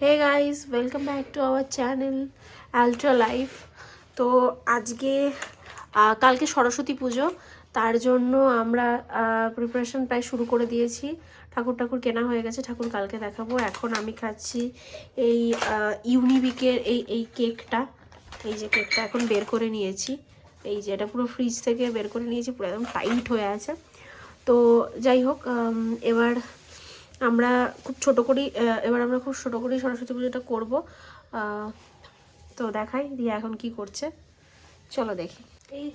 Hey guys welcome back to our channel ultra life তো আজকে কালকে সরস্বতী পুজো, তার জন্য আমরা প্রিপারেশন প্রায় শুরু করে দিয়েছি। ঠাকুর ঠাকুর কেনা হয়ে গেছে, ঠাকুর কালকে দেখাবো। এখন আমি খাচ্ছি এই ইউনিবিকের এই এই কেকটা। এই যে কেকটা এখন বের করে নিয়েছি। এই যে এটা পুরো ফ্রিজ থেকে বের করে নিয়েছি, পুরো একদম টাইট হয়ে আছে। তো যাই হোক এবার আমরা খুব ছোট করেই এবার আমরা খুব ছোট করেই সরস্বতী পুজোটা করব। তো দেখাই রিয়া এখন কি করছে। চলো দেখি।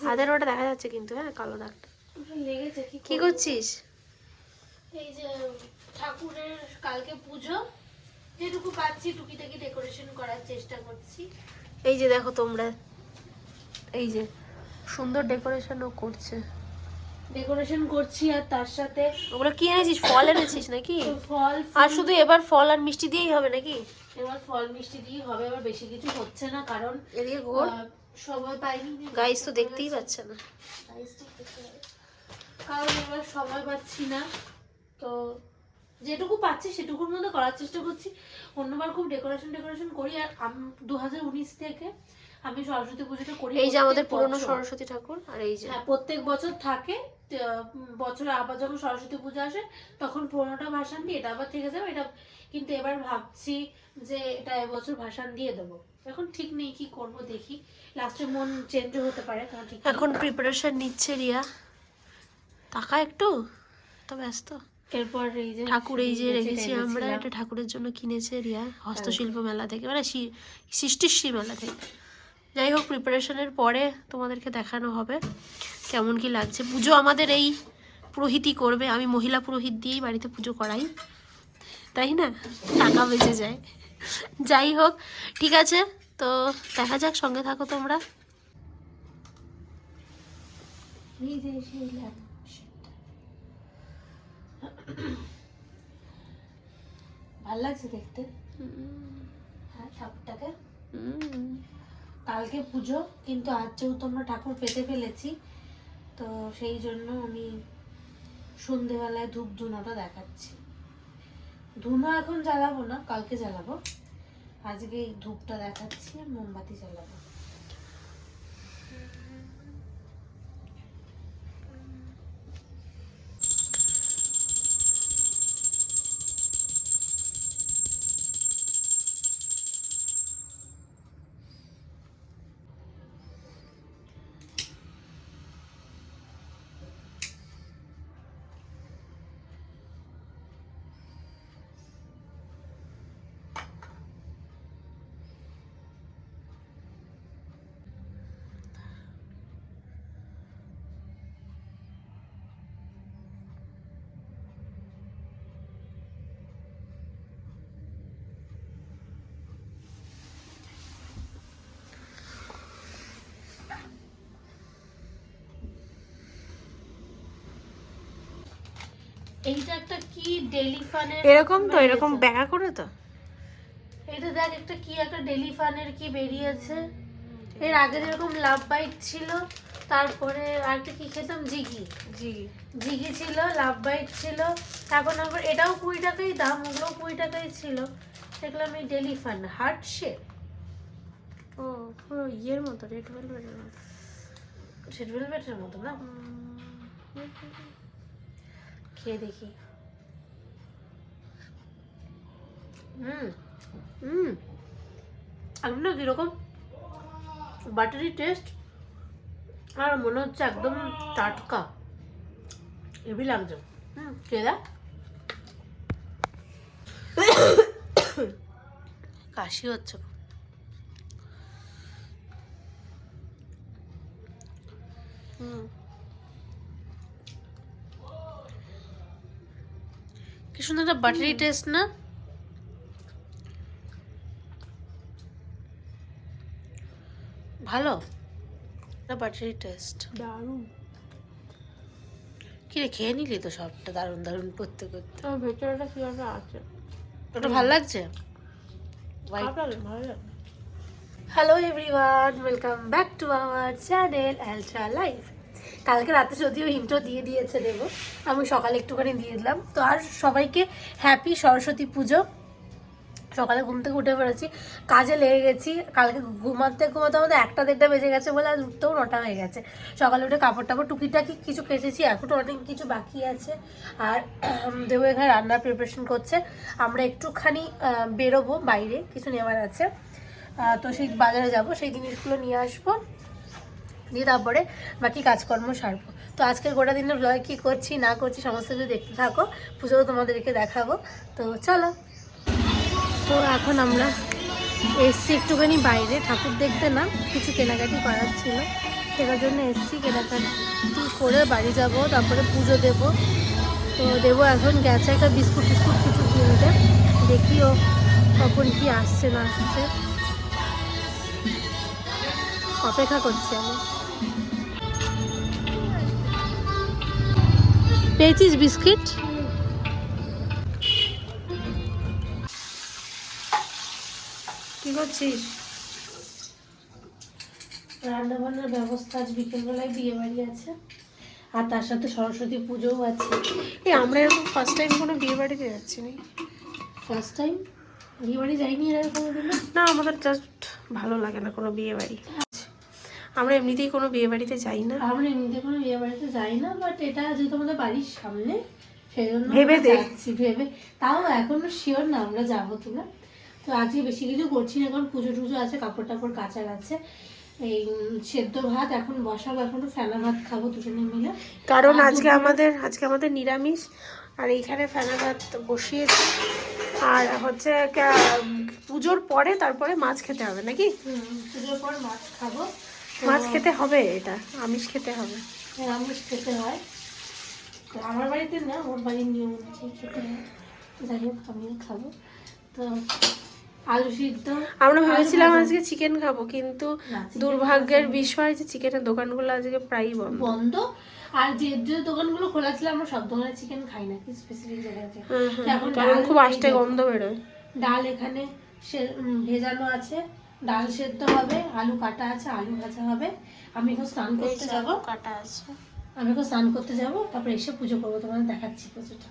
হাতের ওটা দেখা যাচ্ছে কিন্তু হ্যাঁ কালো দাগটা লেগেছে কি কি করছিস? এই যে ঠাকুরের কালকে পুজো। যেটুকু পাচ্ছি টুকিটাকি ডেকোরেশন করার চেষ্টা করছি। এই যে দেখো তোমরা এই যে সুন্দর ডেকোরেশনও করছে। ডেকোরেশন করছি আর তার সাথে ওগুলো কি এনেছিস? ফল এনেছিস নাকি? ফল আর শুধু এবার ফল আর মিষ্টি দিয়েই হবে নাকি? এবার ফল মিষ্টি দিয়ে হবে এবার বেশি কিছু হচ্ছে না কারণ এদিকে ঘোর। সময় পাইনি। গাইস তো দেখতেই পাচ্ছে না। তো কারণ এবার সময় পাচ্ছি না। তো যেটুকু পাচ্ছি সেটুকুর মধ্যে করার চেষ্টা করছি। অন্যবার খুব ডেকোরেশন ডেকোরেশন করি। আর দু হাজার উনিশ থেকে আমি সরস্বতী পুজোটা করি এই যে আমাদের পুরনো সরস্বতী ঠাকুর আর এই যে। হ্যাঁ প্রত্যেক বছর থাকে। বছরে আবার যখন সরস্বতী পুজো আসে তখন পুরোনোটা ভাসান দিই এটা আবার থেকে যাবে। এটা কিন্তু এবার ভাবছি যে এটা এবছর ভাসান দিয়ে দেবো। এখন ঠিক নেই কি করব দেখি। লাস্টে মন চেঞ্জও হতে পারে ঠিক এখন প্রিপারেশন নিচ্ছে রিয়া। টাকা একটু তো ব্যস্ত। এরপর এই যে ঠাকুর এই যে রেখেছি আমরা এটা ঠাকুরের জন্য কিনেছে রিয়া। হস্তশিল্প মেলা থেকে মানে সৃষ্টিশ্রী মেলা থেকে। যাই হোক প্রিপারেশনের পরে তোমাদেরকে দেখানো হবে কেমন কি লাগছে। পুজো আমাদের এই পুরোহিতই করবে। আমি মহিলা পুরোহিত দিয়েই বাড়িতে পুজো করাই। তাই না? টাকা বেঁচে যায়। যাই হোক ঠিক আছে। তো দেখা যাক সঙ্গে থাকো তোমরা। ভালো লাগছে দেখতে। হ্যাঁ হুম। কালকে পুজো, কিন্তু আজ যেহেতু আমরা ঠাকুর পেতে ফেলেছি, তো সেই জন্য আমি সন্ধেবেলায় ধূপ ধুনোটা দেখাচ্ছি। ধুনো এখন জ্বালাবো না, কালকে জ্বালাবো। আজকে এই ধূপটা দেখাচ্ছি, মোমবাতি জ্বালাবো। এইটা একটা কি ডেলি ফানের এরকম তো এরকম ব্যাগা করে তো। এটা দেখ একটা কি একটা ডেলি ফানের কি বেরিয়েছে? এর আগে যেরকম লাভ বাইট ছিল তারপরে আরেকটা কি খেতাম? জিগি। জি জিগি ছিল লাভ বাইট ছিল এখন আবার এটাও কুড়ি টাকাই দাম ওগুলোও কুড়ি টাকাই ছিল। দেখলাম এই ডেলি ফান হার্ট শেপ ও পুরো ইয়ের মতো রেড ভেলভেটের মতো। রেড ভেলভেটের মতো না? খেয়ে দেখি। হুম হুম। আমি না কীরকম বাটারি টেস্ট আর মনে হচ্ছে একদম টাটকা। হেভি লাগছে। হুম, খেয়ে দেখ। কাশি হচ্ছে হুম। কি সুন্দর একটা বাটারি টেস্ট না? ভালো? Battery test. দারুণ। কি রে খেয়ে নিলি তো সবটা দারুণ দারুণ করতে করতে। ভেতরটা কীভাবে আছে? ওটা ভালো লাগছে? Hello everyone welcome back to our channel ultra life কালকে রাতে যদিও ইন্ট্রো দিয়ে দিয়েছে দেবো, আমি সকালে একটুখানি দিয়ে দিলাম। তো আর সবাইকে হ্যাপি সরস্বতী পুজো। সকালে ঘুম থেকে উঠে পড়েছি, কাজে লেগে গেছি। কালকে ঘুমাতে ঘুমাতে আমাদের একটা দেড়টা বেজে গেছে বলে আজ উঠতেও নটা হয়ে গেছে। সকালে উঠে কাপড় টাপড় টুকিটাকি কিছু কেচেছি এখনও অনেক কিছু বাকি আছে। আর দেবো এখানে রান্নার প্রিপারেশন করছে। আমরা একটুখানি বেরোবো বাইরে, কিছু নেওয়ার আছে। তো সেই বাজারে যাব, সেই জিনিসগুলো নিয়ে আসব। দিয়ে তারপরে বাকি কাজকর্ম সারবো। তো আজকের গোটা দিনের ব্লগে কী করছি, না করছি, সমস্ত কিছু দেখতে থাকো। পুজোও তোমাদেরকে দেখাবো। তো চলো। তো এখন আমরা এসছি একটুখানি বাইরে, ঠাকুর দেখতে না, কিছু কেনাকাটি করার ছিল। সেটার জন্য এসছি, কেনাকাটি করে বাড়ি যাব, তারপরে পুজো দেব। তো দেবো এখন গেছে একটা বিস্কুট টিস্কুট কিছু কিনতে। দেখি ও কখন কি আসছে, না আসছে। অপেক্ষা করছি আমি। পেয়েছিস বিস্কিট। কি করছিস? রান্না বান্নার ব্যবস্থা আজ বিকেলবেলায় বিয়ে বাড়ি আছে আর তার সাথে সরস্বতী পুজোও আছে। এই আমরা এরকম ফার্স্ট টাইম কোনো বিয়ে বাড়িতে যাচ্ছি না। ফার্স্ট টাইম বিয়ে বাড়ি যাইনি এর আগে কোনোদিনও না আমাদের জাস্ট ভালো লাগে না কোনো বিয়ে বাড়ি। আমরা এমনিতেই কোনো বিয়ে বাড়িতে যাই না। আমরা এমনিতে কোনো বিয়ে বাড়িতে যাই না বাট এটা যেহেতু আমাদের বাড়ির সামনে সেই জন্য ভেবে দেখছি ভেবে। তাও এখনও শিওর না আমরা যাব কিনা। তো আজকে বেশি কিছু করছি না এখন পুজো টুজো আছে কাপড় টাপড় কাচার আছে। এই সেদ্ধ ভাত এখন বসাবো এখন ফেনা ভাত খাব দুজনে মিলে। কারণ আজকে আমাদের আজকে আমাদের নিরামিষ আর এইখানে ফেনা ভাত বসিয়েছি। আর হচ্ছে পুজোর পরে তারপরে মাছ খেতে হবে নাকি? পুজোর পর মাছ খাব। মাছ খেতে হবে এটা আমিষ খেতে হবে। আমিষ খেতে হয়। তো আমার বাড়িতে না ওর বাড়ির নিয়ম অনুযায়ী খেতে হয়। যাই হোক আমিও খাব। তো আলু সিদ্ধ আমরা ভেবেছিলাম আজকে চিকেন খাব কিন্তু দুর্ভাগ্যের বিষয় যে চিকেনের দোকানগুলো আজকে প্রায়ই বন্ধ। বন্ধ। আর যে যে দোকানগুলো খোলা ছিল আমরা সব দোকানে চিকেন খাই না কি স্পেসিফিক জায়গাতে হুম, হুম, এখন খুব দেখো। গন্ধ বেরোয়। ডাল এখানে সে ভেজানো আছে। ডাল সেদ্ধ হবে আলু কাটা আছে আলু ভাজা হবে। আমি এখন স্নান করতে যাব। কাটা আছে। আমি এখন স্নান করতে যাব তারপরে এসে পুজো করব তোমাদের দেখাচ্ছি পুজোটা।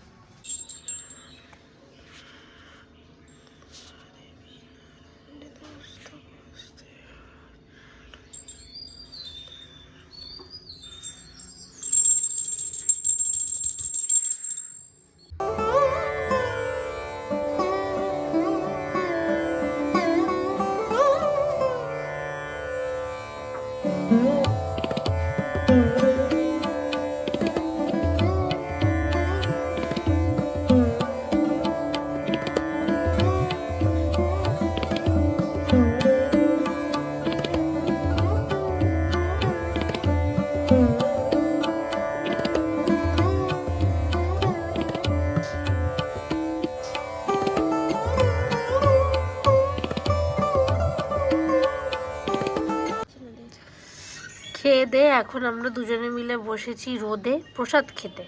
এখন আমরা দুজনে মিলে বসেছি রোদে প্রসাদ খেতে।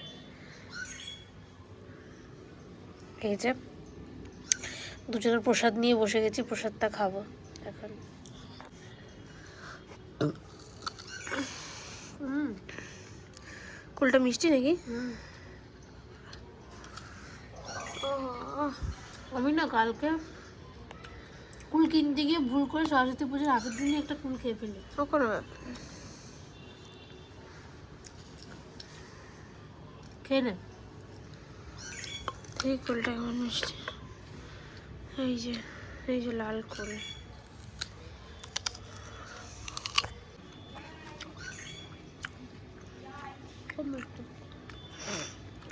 এই যে দুজনের প্রসাদ নিয়ে বসে গেছি প্রসাদটা খাব এখন। হুম কুলটা মিষ্টি নাকি? আমি না কালকে কুল কিনতে গিয়ে ভুল করে সরস্বতী পুজোর আগের দিনই একটা কুল খেয়ে ফেলি। কোনো ব্যাপার খেয়ে নে। এই কুলটা কেমন মিষ্টি। এই যে এই যে লাল কুল।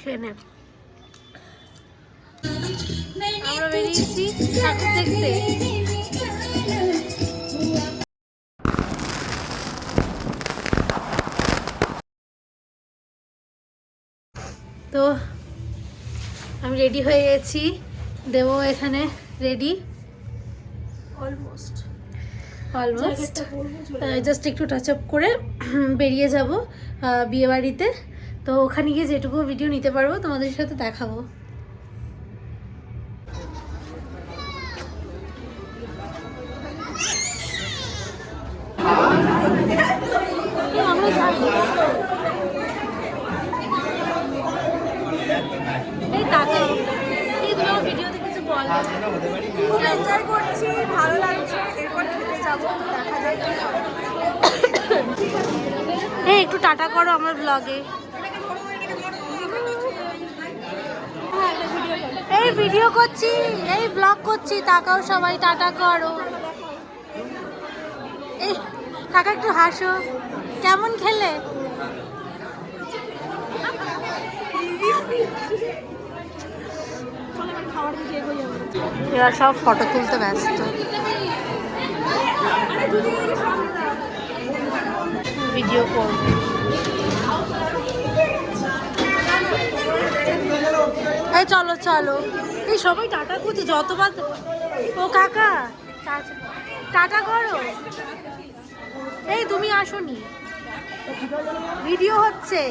খেয়ে নে। আমরা বেরিয়েছি ঠাকুর দেখতে। রেডি হয়ে গেছি। দেবো এখানে রেডি অলমোস্ট অলমোস্ট জাস্ট একটু টাচ আপ করে বেরিয়ে যাব বিয়েবাড়িতে তো ওখানে গিয়ে যেটুকু ভিডিও নিতে পারব তোমাদের সাথে দেখাবো। খুব এনজয় করছি, ভালো লাগছে। এরপর খেতে যাব, দেখা এই, একটু টাটা করো আমার ব্লগে এই ভিডিও করছি, এই ব্লগ করছি, তাকাও সবাই, টাটা করো। এই, কাকা একটু হাসো। কেমন খেলে? এরা সব ফটো তুলতে ব্যস্ত। ভিডিও করব। এই চলো চলো। এই সবাই টাটা করছে যতবার ও কাকা টাটা করো। এই তুমি আসোনি। ভিডিও হচ্ছে।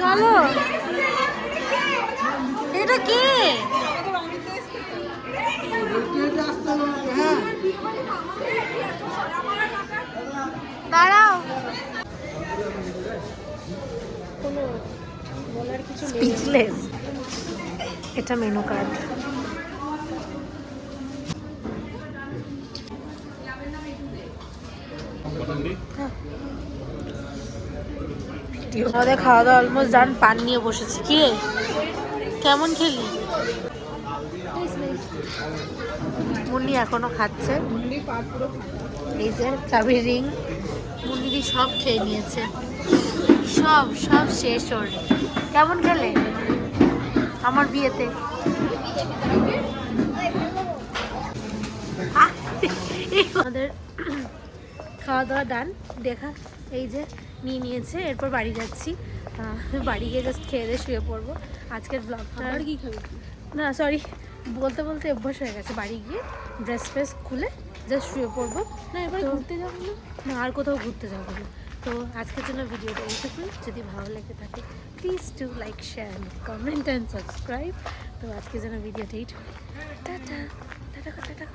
চলো। এটা কে? দাঁড়াও। স্পিচলেস এটা মেনু কার্ড আমাদের খাওয়া দাওয়া অলমোস্ট ডান পান নিয়ে বসেছি। কি রে? কেমন খেলি? মুন্নি এখনও খাচ্ছে। এই যে চাবি রিং। মুন্নিদি সব খেয়ে নিয়েছে। সব সব শেষ ওর। কেমন খেলে? আমার বিয়েতে। আমাদের খাওয়া দাওয়া ডান। দেখা এই যে নিয়ে নিয়েছে। এরপর বাড়ি যাচ্ছি। বাড়ি গিয়ে জাস্ট খেয়ে দিয়ে শুয়ে পড়ব। আজকের ব্লগটা আর কি খাবি? না সরি বলতে বলতে অভ্যাস হয়ে গেছে বাড়ি গিয়ে ড্রেস ফ্রেস খুলে জাস্ট শুয়ে পড়ব। না এবার ঘুরতে যাব না। না আর কোথাও ঘুরতে যাব না। তো আজকের জন্য ভিডিওটা এইটুকুই। যদি ভালো লেগে থাকে please to like share and comment and subscribe তো আজকের জন্য ভিডিওটা এইটুকুই। Tata tata tata.